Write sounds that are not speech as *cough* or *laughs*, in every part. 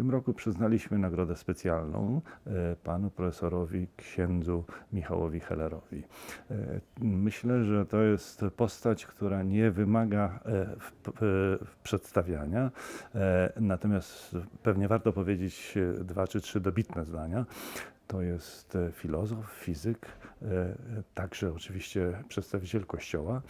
tym roku przyznaliśmy nagrodę specjalną e, panu profesorowi księdzu Michałowi Hellerowi. E, Myślę, że to jest postać, która nie wymaga e, przedstawiania, natomiast pewnie warto powiedzieć dwa czy trzy dobitne zdania. To jest filozof, fizyk, także oczywiście przedstawiciel Kościoła.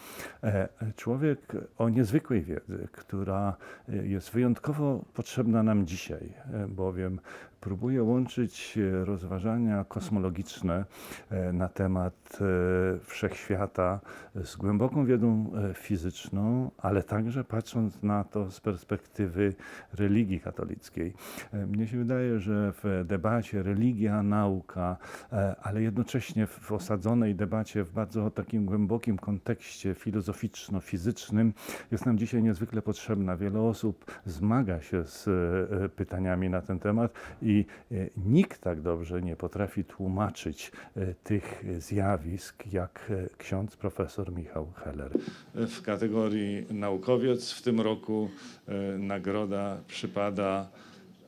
E, Człowiek o niezwykłej wiedzy, która e, jest wyjątkowo potrzebna nam dzisiaj, e, bowiem próbuje łączyć e, rozważania kosmologiczne e, na temat e, wszechświata z głęboką wiedzą e, fizyczną, ale także patrząc na to z perspektywy religii katolickiej. E, Mnie się wydaje, że w debacie religia, nauka, e, ale jednocześnie w osadzonej debacie w bardzo takim głębokim kontekście filozoficzno-fizycznym jest nam dzisiaj niezwykle potrzebna. Wiele osób zmaga się z e, pytaniami na ten temat i e, nikt tak dobrze nie potrafi tłumaczyć e, tych zjawisk jak e, ksiądz profesor Michał Heller. W kategorii naukowiec w tym roku e, nagroda przypada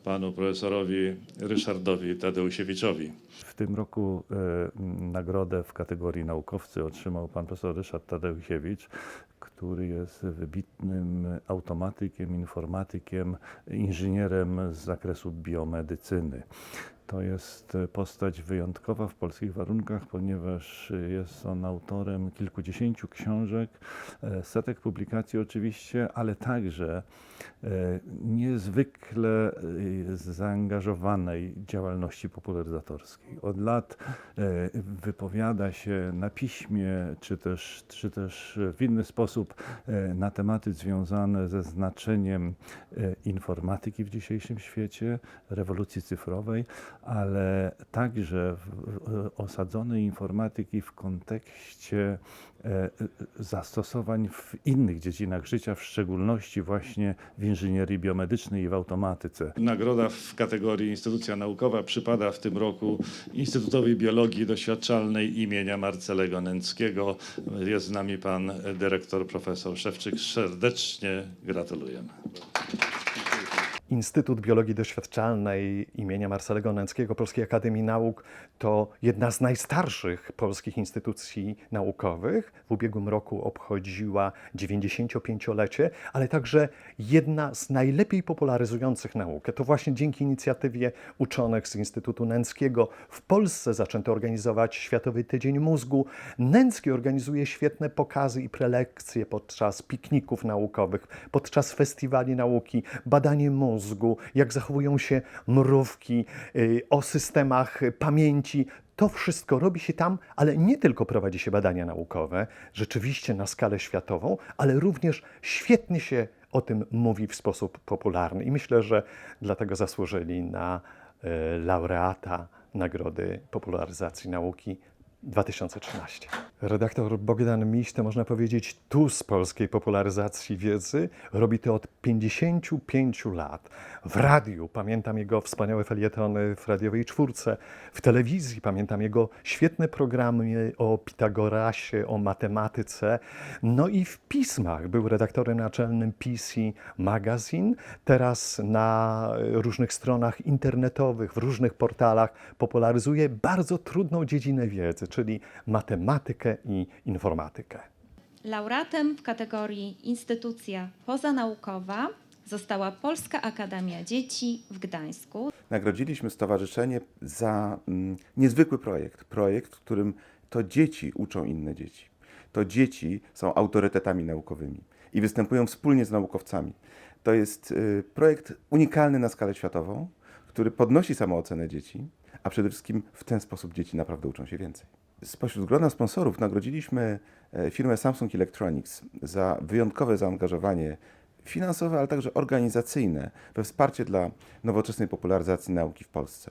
panu profesorowi Ryszardowi Tadeusiewiczowi. W tym roku m, nagrodę w kategorii naukowcy otrzymał pan profesor Ryszard Tadeusiewicz, który jest wybitnym automatykiem, informatykiem, inżynierem z zakresu biomedycyny. To jest e, postać wyjątkowa w polskich warunkach, ponieważ jest on autorem kilkudziesięciu książek, e, setek publikacji oczywiście, ale także e, niezwykle e, zaangażowanej działalności popularyzatorskiej. Od lat e, wypowiada się na piśmie, czy też, czy też w inny sposób e, na tematy związane ze znaczeniem e, informatyki w dzisiejszym świecie, rewolucji cyfrowej, ale także osadzonej informatyki w kontekście e, e, zastosowań w innych dziedzinach życia, w szczególności właśnie w inżynierii biomedycznej i w automatyce. Nagroda w kategorii instytucja naukowa przypada w tym roku Instytutowi Biologii Doświadczalnej imienia Marcelego Nęckiego. Jest z nami pan dyrektor profesor Szewczyk. Serdecznie gratulujemy. Instytut Biologii Doświadczalnej imienia Marcelego Nęckiego Polskiej Akademii Nauk to jedna z najstarszych polskich instytucji naukowych. W ubiegłym roku obchodziła 95-lecie, ale także jedna z najlepiej popularyzujących naukę. To właśnie dzięki inicjatywie uczonych z Instytutu Nęckiego w Polsce zaczęto organizować Światowy Tydzień Mózgu. Nęcki organizuje świetne pokazy i prelekcje podczas pikników naukowych, podczas festiwali nauki, badanie mózgu, jak zachowują się mrówki, y, o systemach pamięci. To wszystko robi się tam, ale nie tylko prowadzi się badania naukowe, rzeczywiście na skalę światową, ale również świetnie się o tym mówi w sposób popularny. I myślę, że dlatego zasłużyli na y, laureata Nagrody Popularyzacji Nauki 2013. Redaktor Bogdan Miś, to można powiedzieć tu z polskiej popularyzacji wiedzy, robi to od 55 lat. W radiu pamiętam jego wspaniałe felietony w radiowej czwórce, w telewizji pamiętam jego świetne programy o Pitagorasie, o matematyce, no i w pismach był redaktorem naczelnym PC Magazine, teraz na różnych stronach internetowych, w różnych portalach popularyzuje bardzo trudną dziedzinę wiedzy, czyli matematykę i informatykę. Laureatem w kategorii Instytucja pozanaukowa została Polska Akademia Dzieci w Gdańsku. nagrodziliśmy stowarzyszenie za mm, niezwykły projekt. Projekt, w którym to dzieci uczą inne dzieci. To dzieci są autorytetami naukowymi i występują wspólnie z naukowcami. To jest y, projekt unikalny na skalę światową, który podnosi samoocenę dzieci, a przede wszystkim w ten sposób dzieci naprawdę uczą się więcej. Spośród grona sponsorów nagrodziliśmy e, firmę Samsung Electronics za wyjątkowe zaangażowanie finansowe, ale także organizacyjne we wsparcie dla nowoczesnej popularyzacji nauki w Polsce.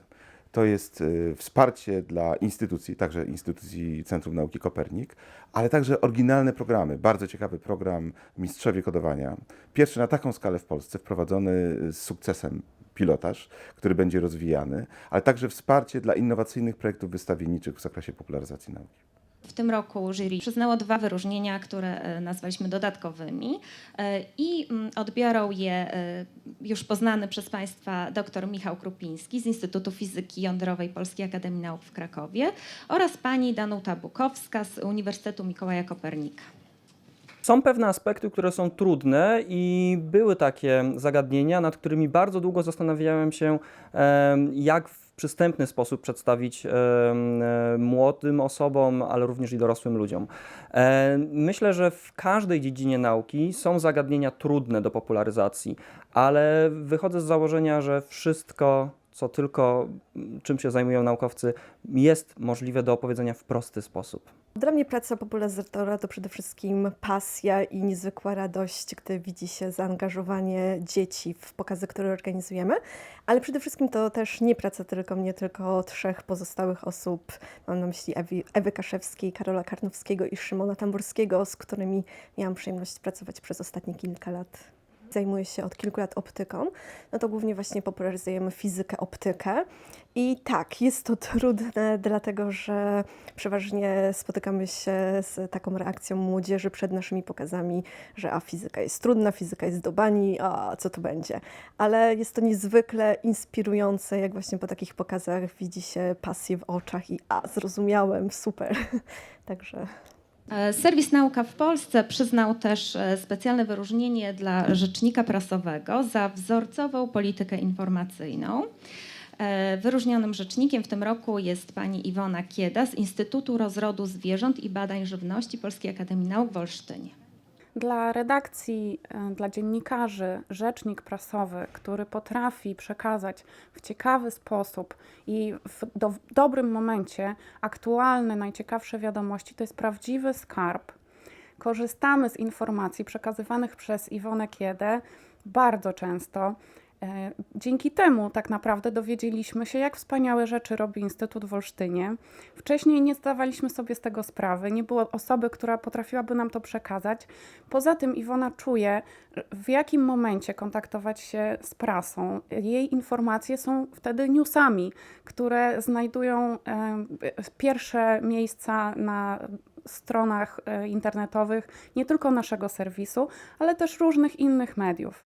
To jest y, wsparcie dla instytucji, także instytucji Centrum Nauki Kopernik, ale także oryginalne programy. Bardzo ciekawy program Mistrzowie Kodowania. Pierwszy na taką skalę w Polsce, wprowadzony z sukcesem pilotaż, który będzie rozwijany, ale także wsparcie dla innowacyjnych projektów wystawienniczych w zakresie popularyzacji nauki. W tym roku jury przyznało dwa wyróżnienia, które e, nazwaliśmy dodatkowymi e, i mm, odbiorą je e, już poznany przez Państwa dr Michał Krupiński z Instytutu Fizyki Jądrowej Polskiej Akademii Nauk w Krakowie oraz pani Danuta Bukowska z Uniwersytetu Mikołaja Kopernika. Są pewne aspekty, które są trudne i były takie zagadnienia, nad którymi bardzo długo zastanawiałem się, jak w przystępny sposób przedstawić młodym osobom, ale również i dorosłym ludziom. Myślę, że w każdej dziedzinie nauki są zagadnienia trudne do popularyzacji, ale wychodzę z założenia, że wszystko, co tylko czym się zajmują naukowcy, jest możliwe do opowiedzenia w prosty sposób. Dla mnie praca popularyzatora to przede wszystkim pasja i niezwykła radość, gdy widzi się zaangażowanie dzieci w pokazy, które organizujemy, ale przede wszystkim to też nie praca tylko mnie, tylko trzech pozostałych osób. Mam na myśli Ewi, Ewy Kaszewskiej, Karola Karnowskiego i Szymona Tamburskiego, z którymi miałam przyjemność pracować przez ostatnie kilka lat. Zajmuję się od kilku lat optyką, no to głównie właśnie popularyzujemy fizykę, optykę. I tak, jest to trudne, dlatego że przeważnie spotykamy się z taką reakcją młodzieży przed naszymi pokazami, że a fizyka jest trudna, fizyka jest do bani, a co to będzie. Ale jest to niezwykle inspirujące, jak właśnie po takich pokazach widzi się pasję w oczach i a, zrozumiałem, super. *laughs* Także Serwis Nauka w Polsce przyznał też e, specjalne wyróżnienie dla rzecznika prasowego za wzorcową politykę informacyjną. E, Wyróżnionym rzecznikiem w tym roku jest pani Iwona Kieda z Instytutu Rozrodu Zwierząt i Badań Żywności Polskiej Akademii Nauk w Olsztynie. Dla redakcji, e, dla dziennikarzy, rzecznik prasowy, który potrafi przekazać w ciekawy sposób i w, do, dobrym momencie aktualne, najciekawsze wiadomości, to jest prawdziwy skarb. Korzystamy z informacji przekazywanych przez Iwonę Kiedę bardzo często. E, Dzięki temu tak naprawdę dowiedzieliśmy się, jak wspaniałe rzeczy robi Instytut w Olsztynie. Wcześniej nie zdawaliśmy sobie z tego sprawy, nie było osoby, która potrafiłaby nam to przekazać. Poza tym Iwona czuje, w jakim momencie kontaktować się z prasą. Jej informacje są wtedy newsami, które znajdują e, pierwsze miejsca na stronach e, internetowych nie tylko naszego serwisu, ale też różnych innych mediów.